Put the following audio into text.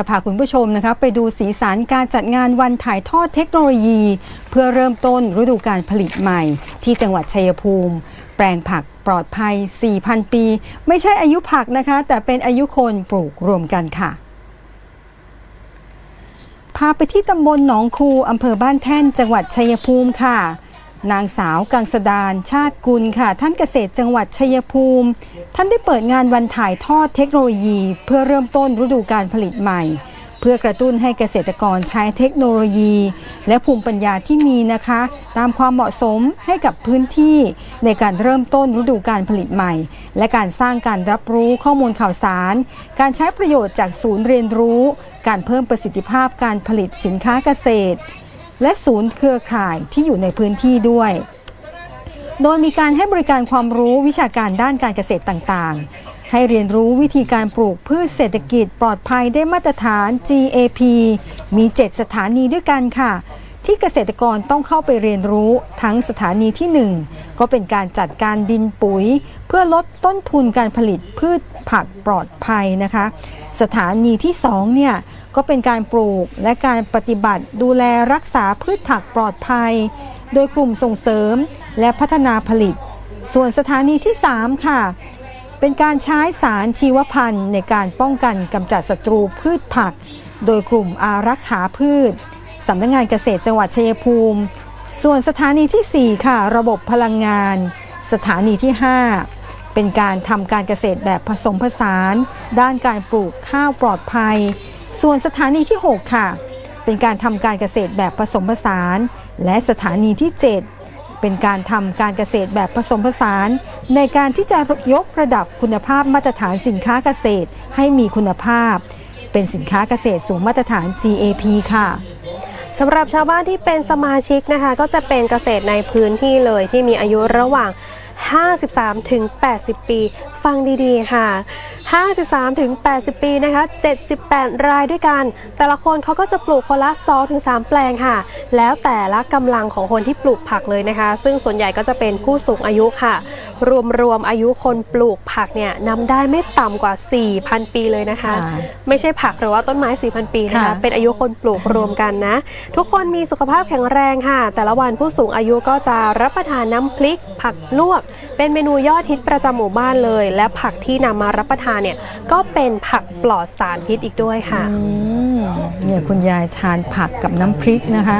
จะพาคุณผู้ชมนะคะไปดูสีสันการจัดงานวันถ่ายทอดเทคโนโลยี เพื่อเริ่มต้นฤดูการผลิตใหม่ ที่จังหวัดชัยภูมิ แปลงผักปลอดภัย 4,000 ปี ไม่ใช่อายุผักนะคะ แต่เป็นอายุคนปลูกรวมกันค่ะพาไปที่ตำบลหนองคูอำเภอบ้านแท่น จังหวัดชัยภูมิค่ะ นางสาวกังสดานชาติกุลค่ะ ท่านเกษตรจังหวัดชัยภูมิ ท่านได้เปิดงานวันถ่ายทอดเทคโนโลยี เพื่อเริ่มต้นฤดูการผลิตใหม่ เพื่อกระตุ้นให้เกษตรกรใช้เทคโนโลยี และภูมิปัญญาที่มีนะคะ ตามความเหมาะสมให้กับพื้นที่ ในการเริ่มต้นฤดูการผลิตใหม่ และการสร้างการรับรู้ข้อมูลข่าวสาร การใช้ประโยชน์จากศูนย์เรียนรู้ การเพิ่มประสิทธิภาพการผลิตสินค้าเกษตร และศูนย์เครือข่ายที่อยู่ในพื้นที่ด้วย โดยมีการให้บริการความรู้วิชาการด้านการเกษตรต่างๆ ให้เรียนรู้วิธีการปลูกพืชเศรษฐกิจปลอดภัยได้มาตรฐาน GAP มี 7 สถานีด้วยกันค่ะที่เกษตรกรต้องเข้าไปเรียนรู้ทั้งสถานีที่ 1 ก็เป็นการจัดการดินปุ๋ย เพื่อลดต้นทุนการผลิตพืชผักปลอดภัยนะคะ สถานีที่2เนี่ย ก็เป็นการปลูกและการปฏิบัติดูแลรักษาพืชผักปลอดภัย โดยกลุ่มส่งเสริมและพัฒนาผลิต ส่วนสถานีที่ 3 ค่ะ เป็นการใช้สารชีวพันธุ์ในการป้องกันกำจัดศัตรูพืชผัก โดยกลุ่มอารักขาพืชสำนักงานเกษตรจังหวัดชัยภูมิ ส่วนสถานีทีสี่ 4 ค่ะ ระบบพลังงาน สถานีที่ 5 เป็นการทำการเกษตรแบบผสมผสาน ด้านการปลูกข้าวปลอดภัย ส่วนสถานีที่ 6 ค่ะ เป็นการทำการเกษตรแบบผสมผสาน และสถานีที่ 7 เป็นการทำการเกษตรแบบผสมผสาน ในการที่จะยกระดับคุณภาพมาตรฐานสินค้าเกษตรให้มีคุณภาพ เป็นสินค้าเกษตรสูงมาตรฐาน GAP ค่ะสำหรับชาวบ้านที่เป็นสมาชิกนะคะ ก็จะเป็นเกษตรในพื้นที่เลยที่มีอายุระหว่าง 53ถึง80 ปี ฟังดีๆค่ะ 53ถึง80 ปีนะคะ 78 รายด้วยกัน แต่ละคนเขาก็จะปลูกคนละ2ถึง3แปลงค่ะ แล้วแต่ละกำลังของคนที่ปลูกผักเลยนะคะ ซึ่งส่วนใหญ่ก็จะเป็นผู้สูงอายุค่ะ รวมๆอายุคนปลูกผักเนี่ยนำได้ไม่ต่ำกว่า 4,000 ปีเลยนะคะค่ะไม่ใช่ผักหรือว่าต้นไม้ 4,000 ปีนะคะค่ะเป็นอายุคนปลูกรวมกันนะ ทุกคนมีสุขภาพแข็งแรงค่ะ แต่ละวันผู้สูงอายุก็จะรับประทานน้ำพริก ผักลวก เป็นเมนูยอดฮิตประจำหมู่บ้านเลย และผักที่นำมารับประทานเนี่ยก็เป็นผักปลอดสารพิษอีกด้วยค่ะอืมเนี่ยคุณยายทานผักกับน้ำพริกนะคะ